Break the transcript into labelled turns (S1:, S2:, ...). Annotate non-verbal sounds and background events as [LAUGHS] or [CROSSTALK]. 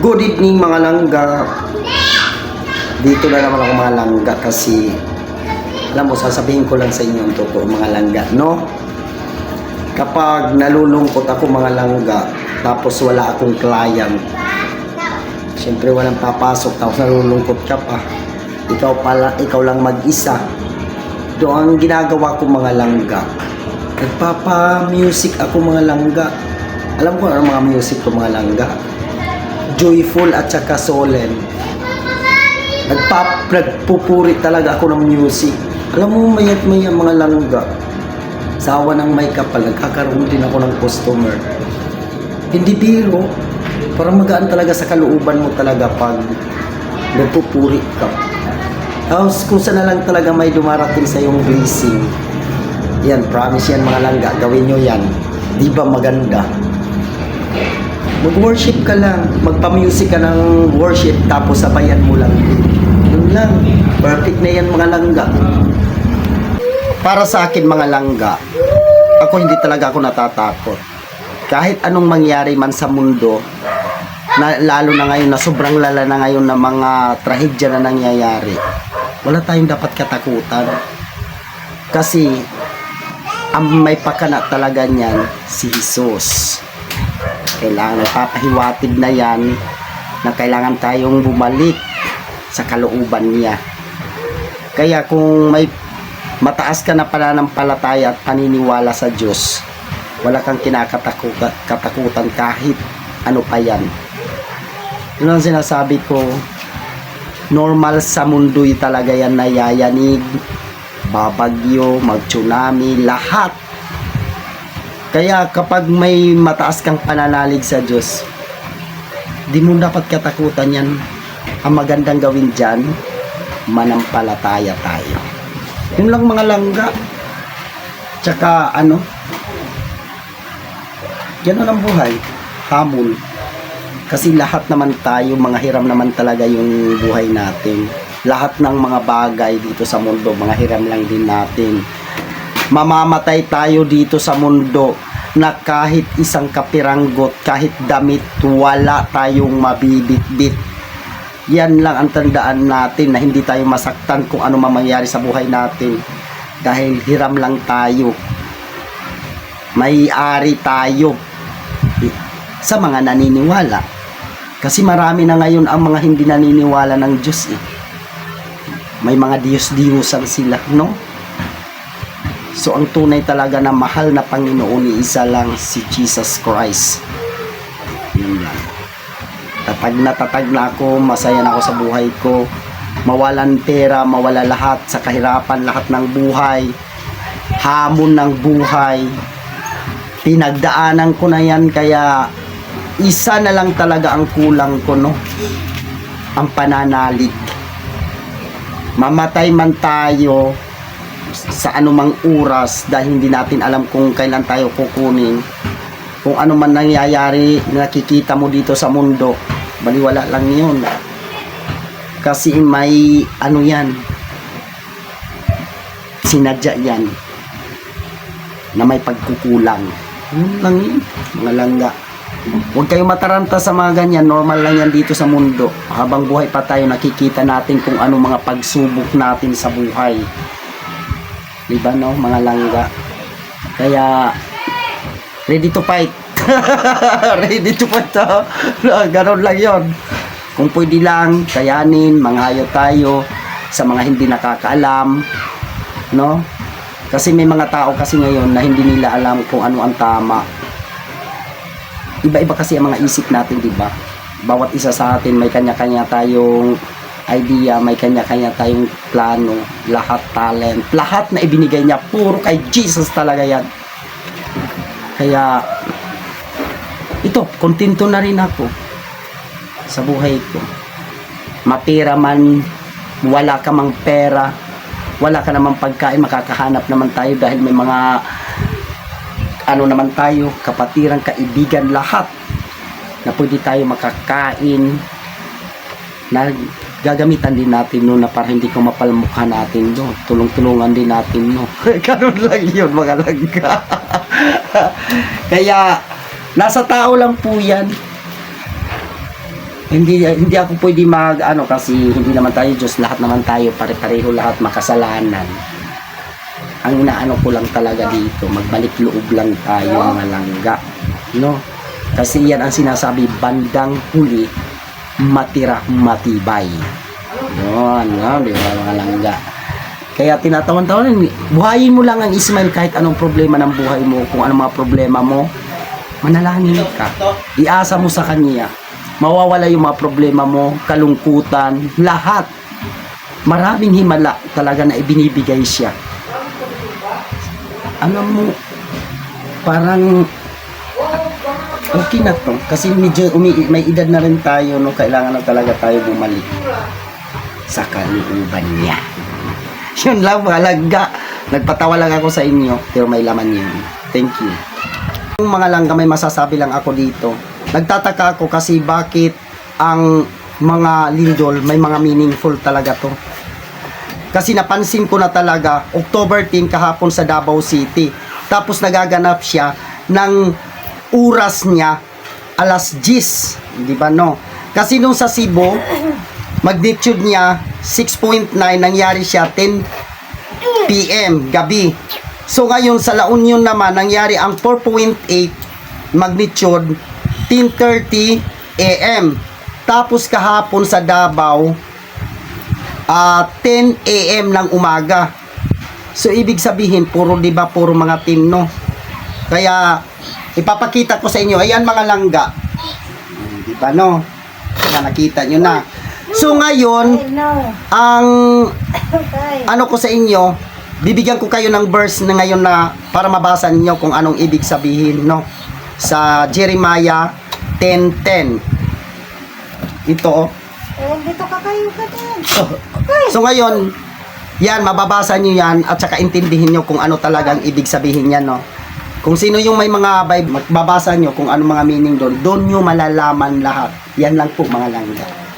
S1: Good evening mga langga. Dito na naman ako mga langga kasi alam mo, sasabihin ko lang sa inyo ang totoo mga langga, no? Kapag nalulungkot ako mga langga, tapos wala akong client, Siyempre walang papasok tapos nalulungkot ka pa. Ikaw pala, ikaw lang mag-isa. Do ang ginagawa ko mga langga. Nagpapa-music ako mga langga. Alam ko ano mga music ko mga langga. Joyful at saka solemn. Nagpap nagpupuri talaga ako ng music. Alam mo mayat maya mga langga. Sawa ng makeup pa, nagkakaroon din ako ng customer. Hindi biro. Parang magaan talaga sa kalooban mo talaga pag nagpupuri ka. Tapos kung saan na lang talaga may dumarating sa iyong blessing. Yan, promise yan mga langga. Gawin nyo yan. Di ba maganda? Mag-worship ka lang. Magpa-music ka ng worship tapos sabayan mo lang. Yun lang. Perfect na yan mga langga. Para sa akin mga langga, ako hindi talaga ako natatakot. Kahit anong mangyari man sa mundo, na, lalo na ngayon na sobrang lala na ngayon na mga trahedya na nangyayari, wala tayong dapat katakutan. Kasi, ang may pakana talaga niyan, si Jesus. Kailangan nagpapahiwatig na yan na kailangan tayong bumalik sa kalooban niya. Kaya kung may mataas ka na pananampalataya at paniniwala sa Diyos, wala kang kinakatakutan katakutan kahit ano pa yan. Yun ang sinasabi ko, normal sa mundo'y talaga yan na yayanig, babagyo, mag-tsunami, lahat. Kaya kapag may mataas kang pananalig sa Diyos, di mo dapat katakutan yan. Ang magandang gawin dyan, manampalataya tayo. Yun lang mga langga. Tsaka ano, Ganun ang buhay. Hamon. Kasi lahat naman tayo, mga hiram naman talaga yung buhay natin. Lahat ng mga bagay dito sa mundo, mga hiram lang din natin. Mamamatay tayo dito sa mundo na kahit isang kapiranggot, kahit damit, wala tayong mabibitbit. Yan lang ang tandaan natin na hindi tayo masaktan kung ano man mangyari sa buhay natin. Dahil hiram lang tayo. May-ari tayo sa mga naniniwala. Kasi marami na ngayon ang mga hindi naniniwala ng Diyos eh. May mga Diyos-Diyosan sila, no? So ang tunay talaga na mahal na Panginoon isa lang si Jesus Christ. Yun lang. Tatag na tatag na ako, masaya na ako sa buhay ko. Mawalan pera, mawala lahat sa kahirapan, lahat ng buhay. Hamon ng buhay. Pinagdaanan ko na yan kaya isa na lang talaga ang kulang ko no ang pananalig mamatay man tayo sa anumang oras dahil hindi natin alam kung kailan tayo kukunin kung ano man nangyayari nakikita mo dito sa mundo baliwala lang yun kasi may ano yan sinadya yan na may pagkukulang yun lang yun mga langga Huwag kayong mataranta sa mga ganyan. Normal lang yan dito sa mundo. Habang buhay pa tayo, nakikita natin kung ano mga pagsubok natin sa buhay. Diba no, mga langga? Kaya, ready to fight. [LAUGHS] ready to fight. oh. [LAUGHS] Ganon lang yon. Kung pwede lang, kayanin, mangayo tayo sa mga hindi nakakaalam. No? Kasi may mga tao kasi ngayon na hindi nila alam kung ano ang tama iba-iba kasi ang mga isip natin, di ba? Bawat isa sa atin may kanya-kanya tayong idea, may kanya-kanya tayong plano, lahat talent, lahat na ibinigay niya, puro kay Jesus talaga yan. Kaya, ito, kontento na rin ako sa buhay ko. Mapira man, wala ka mang pera, wala ka namang pagkain, makakahanap naman tayo dahil may mga ano naman tayo, kapatiran, kaibigan, lahat na pwede tayo makakain na gagamitan din natin no na para hindi ko mapalmukha natin no tulong-tulungan din natin no [LAUGHS] ganun lang yun mga langga [LAUGHS] kaya nasa tao lang po yan Hindi hindi ako pwede mag ano kasi hindi naman tayo Diyos, lahat naman tayo pare-pareho lahat makasalanan. Ang inaano ko lang talaga dito, magbalik loob lang tayo mga langga. No? Kasi yan ang sinasabi, bandang huli, matira matibay. Yun, no? di ba mga langga? Kaya tinatawan-tawan, buhayin mo lang ang Ismail kahit anong problema ng buhay mo, kung anong mga problema mo, manalangin ka. Iasa mo sa Kanya. Mawawala yung mga problema mo, kalungkutan, lahat. Maraming himala talaga na ibinibigay siya. Alam mo, parang okay na to. Kasi medyo umi- may edad na rin tayo, no? Kailangan na talaga tayo bumalik sa kalooban niya. [LAUGHS] Yun lang, mga langga. Nagpatawa lang ako sa inyo, pero may laman yun. Thank you. Yung mga langga, may masasabi lang ako dito. Nagtataka ako kasi bakit ang mga lindol, may mga meaningful talaga to. Kasi napansin ko na talaga, October 10 kahapon sa Davao City. Tapos nagaganap siya ng oras niya alas 10, di ba no? Kasi nung sa Cebu, magnitude niya 6.9, nangyari siya 10 PM gabi. So ngayon sa La Union naman nangyari ang 4.8 magnitude 10:30 AM. Tapos kahapon sa Davao ah 10 AM ng umaga. So ibig sabihin puro 'di ba puro mga team no. Kaya ipapakita ko sa inyo ayan mga langga. Hmm, 'Di ba no? Kaya nakita nyo na. So ngayon, ang ano ko sa inyo, bibigyan ko kayo ng verse na ngayon na para mabasa ninyo kung anong ibig sabihin, no? Sa Jeremiah 10.10. Ito, oh.
S2: Eh, dito ka kayo ka. [LAUGHS]
S1: So, ngayon, yan, mababasa nyo yan at saka intindihin nyo kung ano talagang ibig sabihin yan, no? Kung sino yung may mga Bible, magbabasa nyo kung ano mga meaning doon, doon nyo malalaman lahat. Yan lang po mga langga.